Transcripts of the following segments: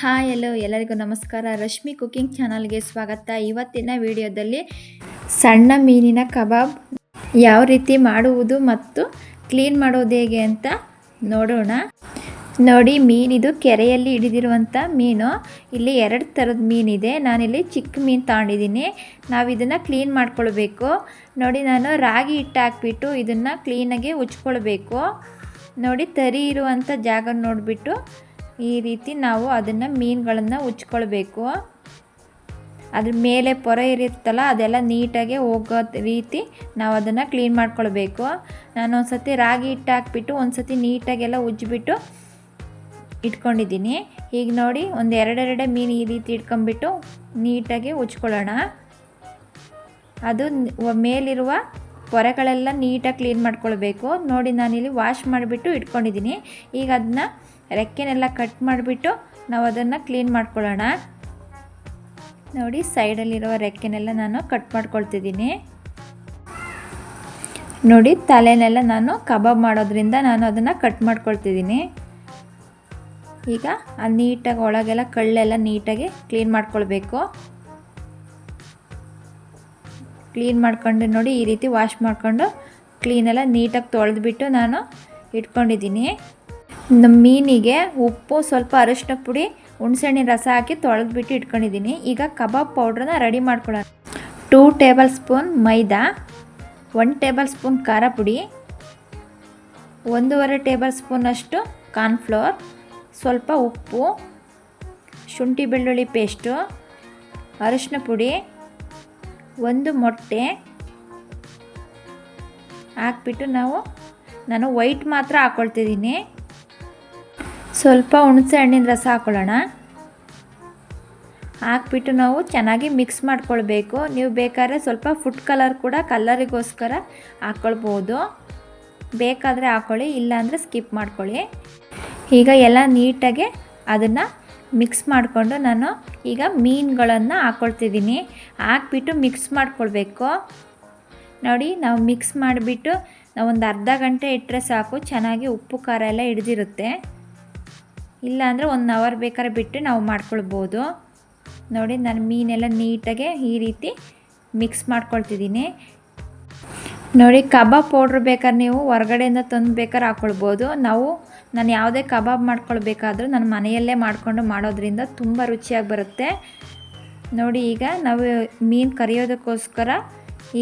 Hi ಎಲ್ಲೋ ಎಲ್ಲರಿಗೂ ನಮಸ್ಕಾರ. Rashmi cooking ಚಾನಲ್ಗೆ ಸ್ವಾಗತ. ಇವತ್ತಿನ ವಿಡಿಯೋದಲ್ಲಿ ಸಣ್ಣ ಮೀನಿನ ಕಬಾಬ್ ಯಾವ ರೀತಿ ಮಾಡುವುದು ಮತ್ತು ಕ್ಲೀನ್ ಮಾಡೋದು ಹೇಗೆ ಅಂತ ನೋಡೋಣ. ನೋಡಿ, ಮೀನಿದು ಕೆರೆಯಲ್ಲಿ ಹಿಡಿದಿರುವಂಥ ಮೀನು. ಇಲ್ಲಿ ಎರಡು ಥರದ ಮೀನಿದೆ. ನಾನಿಲ್ಲಿ ಚಿಕ್ಕ ಮೀನು ತಗೊಂಡಿದ್ದೀನಿ. ನಾವು ಇದನ್ನು ಕ್ಲೀನ್ ಮಾಡ್ಕೊಳ್ಬೇಕು. ನೋಡಿ, ನಾನು ರಾಗಿ ಹಿಟ್ಟು ಹಾಕ್ಬಿಟ್ಟು ಇದನ್ನು ಕ್ಲೀನಾಗಿ ಉಚ್ಕೊಳ್ಬೇಕು ನೋಡಿ, ತರಿ ಇರುವಂಥ ಜಾಗ ನೋಡಿಬಿಟ್ಟು ಈ ರೀತಿ ನಾವು ಅದನ್ನು ಮೀನುಗಳನ್ನು ಉಚ್ಕೊಳ್ಬೇಕು ಅದ್ರ ಮೇಲೆ ಪೊರೆ ಇರುತ್ತಲ್ಲ, ಅದೆಲ್ಲ ನೀಟಾಗಿ ಹೋಗೋ ರೀತಿ ನಾವು ಅದನ್ನು ಕ್ಲೀನ್ ಮಾಡ್ಕೊಳ್ಬೇಕು. ನಾನು ಒಂದು ಸತಿ ರಾಗಿ ಹಿಟ್ಟು ಹಾಕ್ಬಿಟ್ಟು ಒಂದು ಸತಿ ನೀಟಾಗೆಲ್ಲ ಉಜ್ಜಿಬಿಟ್ಟು ಇಟ್ಕೊಂಡಿದ್ದೀನಿ. ಈಗ ನೋಡಿ ಒಂದು ಎರಡೆರಡೆ ಮೀನು ಈ ರೀತಿ ಇಟ್ಕೊಂಬಿಟ್ಟು ನೀಟಾಗಿ ಉಜ್ಕೊಳ್ಳೋಣ ಅದು ಮೇಲಿರುವ ಪೊರೆಗಳೆಲ್ಲ ನೀಟಾಗಿ ಕ್ಲೀನ್ ಮಾಡ್ಕೊಳ್ಬೇಕು. ನೋಡಿ ನಾನಿಲ್ಲಿ ವಾಶ್ ಮಾಡಿಬಿಟ್ಟು ಇಟ್ಕೊಂಡಿದ್ದೀನಿ. ಈಗ ಅದನ್ನ ರೆಕ್ಕೆನೆಲ್ಲ ಕಟ್ ಮಾಡಿಬಿಟ್ಟು ನಾವು ಅದನ್ನು ಕ್ಲೀನ್ ಮಾಡ್ಕೊಳ್ಳೋಣ. ನೋಡಿ, ಸೈಡಲ್ಲಿರುವ ರೆಕ್ಕೆನೆಲ್ಲ ನಾನು ಕಟ್ ಮಾಡ್ಕೊಳ್ತಿದ್ದೀನಿ. ನೋಡಿ, ತಲೆನೆಲ್ಲ ನಾನು ಕಬಾಬ್ ಮಾಡೋದ್ರಿಂದ ನಾನು ಅದನ್ನು ಕಟ್ ಮಾಡ್ಕೊಳ್ತಿದ್ದೀನಿ. ಈಗ ಆ ನೀಟಾಗಿ ಒಳಗೆಲ್ಲ ಕಳ್ಳೆಲ್ಲ ನೀಟಾಗಿ ಕ್ಲೀನ್ ಮಾಡ್ಕೊಳ್ಬೇಕು. ಕ್ಲೀನ್ ಮಾಡ್ಕೊಂಡು ನೋಡಿ, ಈ ರೀತಿ ವಾಶ್ ಮಾಡಿಕೊಂಡು ಕ್ಲೀನೆಲ್ಲ ನೀಟಾಗಿ ತೊಳೆದ್ಬಿಟ್ಟು ನಾನು ಇಟ್ಕೊಂಡಿದ್ದೀನಿ. ಮೀನಿಗೆ ಉಪ್ಪು, ಸ್ವಲ್ಪ ಅರಿಶಿನ ಪುಡಿ ಹುಣಸೆಹಣ್ಣಿನ ರಸ ಹಾಕಿ ತೊಳೆದ್ಬಿಟ್ಟು ಇಟ್ಕೊಂಡಿದ್ದೀನಿ. ಈಗ ಕಬಾಬ್ ಪೌಡ್ರನ್ನ ರೆಡಿ ಮಾಡ್ಕೊಳ್ಳೋಣ. Two tablespoon maida, one tablespoon ಖಾರ ಪುಡಿ, ಒಂದೂವರೆ ಟೇಬಲ್ ಸ್ಪೂನಷ್ಟು ಕಾರ್ನ್ಫ್ಲೋರ್, ಸ್ವಲ್ಪ ಉಪ್ಪು, ಶುಂಠಿ ಬೆಳ್ಳುಳ್ಳಿ ಪೇಸ್ಟು ಅರಿಶಿನ ಪುಡಿ, ಒಂದು ಮೊಟ್ಟೆ ಹಾಕ್ಬಿಟ್ಟು ನಾವು, ನಾನು ವೈಟ್ ಮಾತ್ರ ಹಾಕ್ಕೊಳ್ತಿದ್ದೀನಿ ಸ್ವಲ್ಪ ಹುಣಸೆ ಹಣ್ಣಿನ ರಸ ಹಾಕೊಳ್ಳೋಣ. ಹಾಕ್ಬಿಟ್ಟು ನಾವು ಚೆನ್ನಾಗಿ ಮಿಕ್ಸ್ ಮಾಡ್ಕೊಳ್ಬೇಕು. ನೀವು ಬೇಕಾದ್ರೆ ಸ್ವಲ್ಪ ಫುಡ್ ಕಲರ್ ಕೂಡ ಕಲ್ಲರಿಗೋಸ್ಕರ ಹಾಕ್ಕೊಳ್ಬೋದು ಬೇಕಾದರೆ ಹಾಕ್ಕೊಳ್ಳಿ ಇಲ್ಲಾಂದರೆ ಸ್ಕಿಪ್ ಮಾಡ್ಕೊಳ್ಳಿ. ಈಗ ಎಲ್ಲ ನೀಟಾಗಿ ಅದನ್ನು ಮಿಕ್ಸ್ ಮಾಡಿಕೊಂಡು ನಾನು ಈಗ ಮೀನುಗಳನ್ನು ಹಾಕ್ಕೊಳ್ತಿದ್ದೀನಿ ಹಾಕ್ಬಿಟ್ಟು ಮಿಕ್ಸ್ ಮಾಡ್ಕೊಳ್ಬೇಕು. ನೋಡಿ, ನಾವು ಮಿಕ್ಸ್ ಮಾಡಿಬಿಟ್ಟು ನಾವು ಒಂದು ಅರ್ಧ ಗಂಟೆ ಇಟ್ಟರೆ ಸಾಕು, ಚೆನ್ನಾಗಿ ಉಪ್ಪು ಖಾರ ಎಲ್ಲ ಹಿಡ್ದಿರುತ್ತೆ. ಇಲ್ಲಾಂದರೆ ಒನ್ ಅವರ್ ಬೇಕಾದ್ರೆ ಬಿಟ್ಟು ನಾವು ಮಾಡ್ಕೊಳ್ಬೋದು. ನೋಡಿ, ನಾನು ಮೀನೆಲ್ಲ ನೀಟಾಗೆ ಈ ರೀತಿ ಮಿಕ್ಸ್ ಮಾಡ್ಕೊಳ್ತಿದ್ದೀನಿ. ನೋಡಿ, ಕಬಾಬ್ ಪೌಡ್ರ್ ಬೇಕಾದ್ರೆ ನೀವು ಹೊರಗಡೆಯಿಂದ ತಂದು ಬೇಕಾದ್ರೆ ಹಾಕ್ಕೊಳ್ಬೋದು ನಾವು, ನಾನು ಯಾವುದೇ ಕಬಾಬ್ ಮಾಡ್ಕೊಳ್ಬೇಕಾದ್ರೂ ನಾನು ಮನೆಯಲ್ಲೇ ಮಾಡಿಕೊಂಡು ಮಾಡೋದ್ರಿಂದ ತುಂಬ ರುಚಿಯಾಗಿ ಬರುತ್ತೆ. ನೋಡಿ, ಈಗ ನಾವು ಮೀನು ಕರಿಯೋದಕ್ಕೋಸ್ಕರ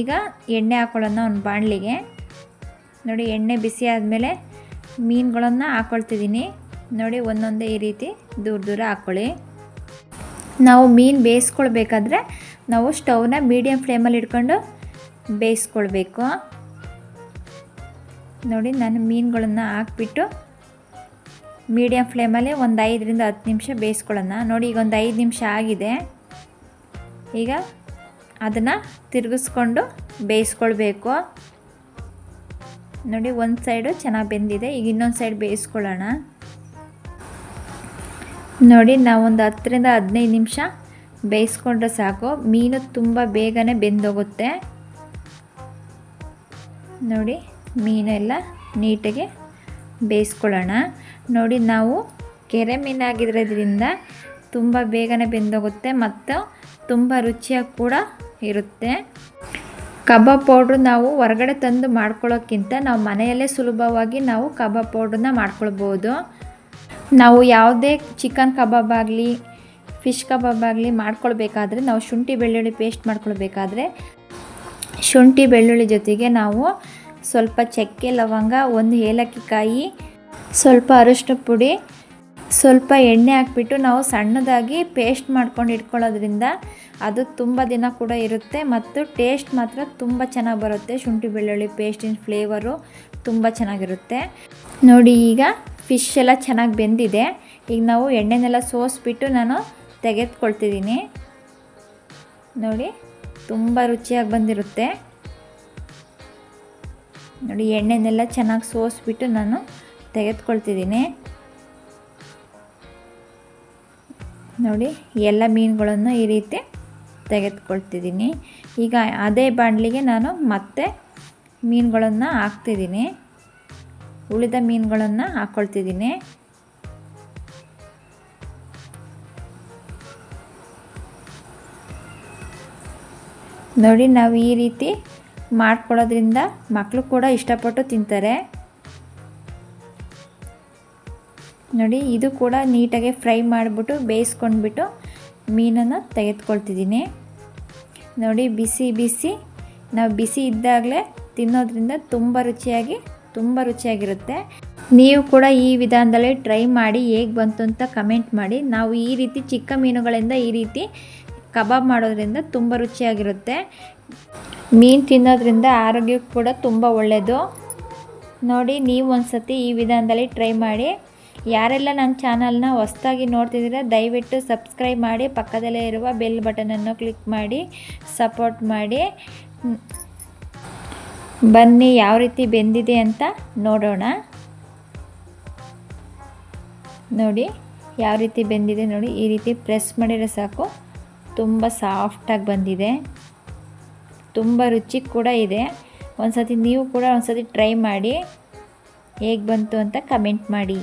ಈಗ ಎಣ್ಣೆ ಹಾಕ್ಕೊಳ್ಳೋಣ ಒಂದು ಬಾಣಲಿಗೆ. ನೋಡಿ, ಎಣ್ಣೆ ಬಿಸಿ ಆದಮೇಲೆ ಮೀನುಗಳನ್ನು ಹಾಕ್ಕೊಳ್ತಿದ್ದೀನಿ ನೋಡಿ, ಒಂದೊಂದೇ ಈ ರೀತಿ ದೂರ ದೂರ ಹಾಕ್ಕೊಳ್ಳಿ ನಾವು ಮೀನು ಬೇಯಿಸ್ಕೊಳ್ಬೇಕಾದ್ರೆ ನಾವು ಸ್ಟವ್ನ ಮೀಡಿಯಮ್ ಫ್ಲೇಮಲ್ಲಿ ಇಟ್ಕೊಂಡು ಬೇಯಿಸ್ಕೊಳ್ಬೇಕು. ನೋಡಿ, ನಾನು ಮೀನುಗಳನ್ನು ಹಾಕ್ಬಿಟ್ಟು ಮೀಡಿಯಮ್ ಫ್ಲೇಮಲ್ಲಿ ಒಂದು ಐದರಿಂದ ಹತ್ತು ನಿಮಿಷ ಬೇಯಿಸ್ಕೊಳ್ಳೋಣ. ನೋಡಿ, ಈಗ ಒಂದು ಐದು ನಿಮಿಷ ಆಗಿದೆ. ಈಗ ಅದನ್ನು ತಿರುಗಿಸ್ಕೊಂಡು ಬೇಯಿಸ್ಕೊಳ್ಬೇಕು. ನೋಡಿ, ಒಂದು ಸೈಡು ಚೆನ್ನಾಗಿ ಬೆಂದಿದೆ. ಈಗ ಇನ್ನೊಂದು ಸೈಡ್ ಬೇಯಿಸ್ಕೊಳ್ಳೋಣ. ನೋಡಿ ನಾವೊಂದು ಹತ್ತರಿಂದ ಹದಿನೈದು ನಿಮಿಷ ಬೇಯಿಸ್ಕೊಂಡ್ರೆ ಸಾಕು. ಮೀನು ತುಂಬ ಬೇಗನೆ ಬೆಂದೋಗುತ್ತೆ. ನೋಡಿ ಮೀನೆಲ್ಲ ನೀಟಾಗಿ ಬೇಯಿಸ್ಕೊಳ್ಳೋಣ. ನೋಡಿ, ನಾವು ಕೆರೆ ಮೀನಾಗಿರೋದ್ರಿಂದ ತುಂಬ ಬೇಗನೆ ಬೆಂದೋಗುತ್ತೆ ಮತ್ತು ತುಂಬ ರುಚಿಯಾಗಿ ಕೂಡ ಇರುತ್ತೆ. ಕಬಾಬ್ ಪೌಡ್ರು ನಾವು ಹೊರಗಡೆ ತಂದು ಮಾಡ್ಕೊಳ್ಳೋಕ್ಕಿಂತ ನಾವು ಮನೆಯಲ್ಲೇ ಸುಲಭವಾಗಿ ನಾವು ಕಬಾಬ್ ಪೌಡ್ರನ್ನ ಮಾಡ್ಕೊಳ್ಬೋದು. ನಾವು ಯಾವುದೇ ಚಿಕನ್ ಕಬಾಬ್ ಆಗಲಿ, ಫಿಶ್ ಕಬಾಬ್ ಆಗಲಿ ಮಾಡ್ಕೊಳ್ಬೇಕಾದ್ರೆ ನಾವು ಶುಂಠಿ, ಬೆಳ್ಳುಳ್ಳಿ ಪೇಸ್ಟ್ ಮಾಡ್ಕೊಳ್ಬೇಕಾದ್ರೆ ಶುಂಠಿ, ಬೆಳ್ಳುಳ್ಳಿ ಜೊತೆಗೆ ನಾವು ಸ್ವಲ್ಪ ಚಕ್ಕೆ, ಲವಂಗ, ಒಂದು ಏಲಕ್ಕಿ ಕಾಯಿ ಸ್ವಲ್ಪ ಅರಿಶಿನ ಪುಡಿ, ಸ್ವಲ್ಪ ಎಣ್ಣೆ ಹಾಕ್ಬಿಟ್ಟು ನಾವು ಸಣ್ಣದಾಗಿ ಪೇಸ್ಟ್ ಮಾಡ್ಕೊಂಡು ಇಟ್ಕೊಳ್ಳೋದ್ರಿಂದ ಅದು ತುಂಬ ದಿನ ಕೂಡ ಇರುತ್ತೆ ಮತ್ತು ಟೇಸ್ಟ್ ಮಾತ್ರ ತುಂಬ ಚೆನ್ನಾಗಿ ಬರುತ್ತೆ. ಶುಂಠಿ, ಬೆಳ್ಳುಳ್ಳಿ ಪೇಸ್ಟಿನ ಫ್ಲೇವರು ತುಂಬ ಚೆನ್ನಾಗಿರುತ್ತೆ. ನೋಡಿ ಈಗ ಫಿಶ್ ಎಲ್ಲ ಚೆನ್ನಾಗಿ ಬೆಂದಿದೆ. ಈಗ ನಾವು ಎಣ್ಣೆನೆಲ್ಲ ಸೋಸ್ಬಿಟ್ಟು ನಾನು ತೆಗೆದುಕೊಳ್ತಿದ್ದೀನಿ. ನೋಡಿ, ತುಂಬ ರುಚಿಯಾಗಿ ಬಂದಿರುತ್ತೆ. ನೋಡಿ, ಎಣ್ಣೆನೆಲ್ಲ ಚೆನ್ನಾಗಿ ಸೋಸ್ಬಿಟ್ಟು ನಾನು ತೆಗೆದುಕೊಳ್ತಿದ್ದೀನಿ. ನೋಡಿ, ಎಲ್ಲ ಮೀನುಗಳನ್ನು ಈ ರೀತಿ ತೆಗೆದುಕೊಳ್ತಿದ್ದೀನಿ. ಈಗ ಅದೇ ಬಾಣಲಿಗೆ ನಾನು ಮತ್ತೆ ಮೀನುಗಳನ್ನು ಹಾಕ್ತಿದ್ದೀನಿ. ಉಳಿದ ಮೀನುಗಳನ್ನು ಹಾಕ್ಕೊಳ್ತಿದ್ದೀನಿ ನೋಡಿ, ನಾವು ಈ ರೀತಿ ಮಾಡ್ಕೊಳ್ಳೋದ್ರಿಂದ ಮಕ್ಕಳು ಕೂಡ ಇಷ್ಟಪಟ್ಟು ತಿಂತಾರೆ. ನೋಡಿ, ಇದು ಕೂಡ ನೀಟಾಗಿ ಫ್ರೈ ಮಾಡಿಬಿಟ್ಟು, ಬೇಯಿಸ್ಕೊಂಡ್ಬಿಟ್ಟು ಮೀನನ್ನು ತೆಗೆದುಕೊಳ್ತಿದ್ದೀನಿ. ನೋಡಿ, ಬಿಸಿ ಬಿಸಿ. ನಾವು ಬಿಸಿ ಇದ್ದಾಗಲೇ ತಿನ್ನೋದ್ರಿಂದ ತುಂಬ ರುಚಿಯಾಗಿ ತುಂಬ ರುಚಿಯಾಗಿರುತ್ತೆ. ನೀವು ಕೂಡ ಈ ವಿಧಾನದಲ್ಲಿ ಟ್ರೈ ಮಾಡಿ ಹೇಗೆ ಬಂತು ಅಂತ ಕಮೆಂಟ್ ಮಾಡಿ. ನಾವು ಈ ರೀತಿ ಚಿಕ್ಕ ಮೀನುಗಳಿಂದ ಈ ರೀತಿ ಕಬಾಬ್ ಮಾಡೋದ್ರಿಂದ ತುಂಬ ರುಚಿಯಾಗಿರುತ್ತೆ. ಮೀನು ತಿನ್ನೋದ್ರಿಂದ ಆರೋಗ್ಯಕ್ಕೆ ಕೂಡ ತುಂಬ ಒಳ್ಳೆಯದು ನೋಡಿ, ನೀವು ಒಂದು ಸತಿ ಈ ವಿಧಾನದಲ್ಲಿ ಟ್ರೈ ಮಾಡಿ. ಯಾರೆಲ್ಲ ನನ್ನ ಚಾನಲ್ನ ಹೊಸ್ದಾಗಿ ನೋಡ್ತಿದ್ದೀರ, ದಯವಿಟ್ಟು ಸಬ್ಸ್ಕ್ರೈಬ್ ಮಾಡಿ. ಪಕ್ಕದಲ್ಲೇ ಇರುವ ಬೆಲ್ ಬಟನನ್ನು ಕ್ಲಿಕ್ ಮಾಡಿ ಸಪೋರ್ಟ್ ಮಾಡಿ. ಬನ್ನಿ, ಯಾವ ರೀತಿ ಬೆಂದಿದೆ ಅಂತ ನೋಡೋಣ. ನೋಡಿ, ಯಾವ ರೀತಿ ಬೆಂದಿದೆ ನೋಡಿ, ಈ ರೀತಿ ಪ್ರೆಸ್ ಮಾಡಿದರೆ ಸಾಕು. ತುಂಬ ಸಾಫ್ಟಾಗಿ ಬಂದಿದೆ. ತುಂಬ ರುಚಿ ಕೂಡ ಇದೆ. ಒಂದು ಸತಿ ನೀವು ಕೂಡ ಒಂದು ಸತಿ ಟ್ರೈ ಮಾಡಿ, ಹೇಗೆ ಬಂತು ಅಂತ ಕಮೆಂಟ್ ಮಾಡಿ.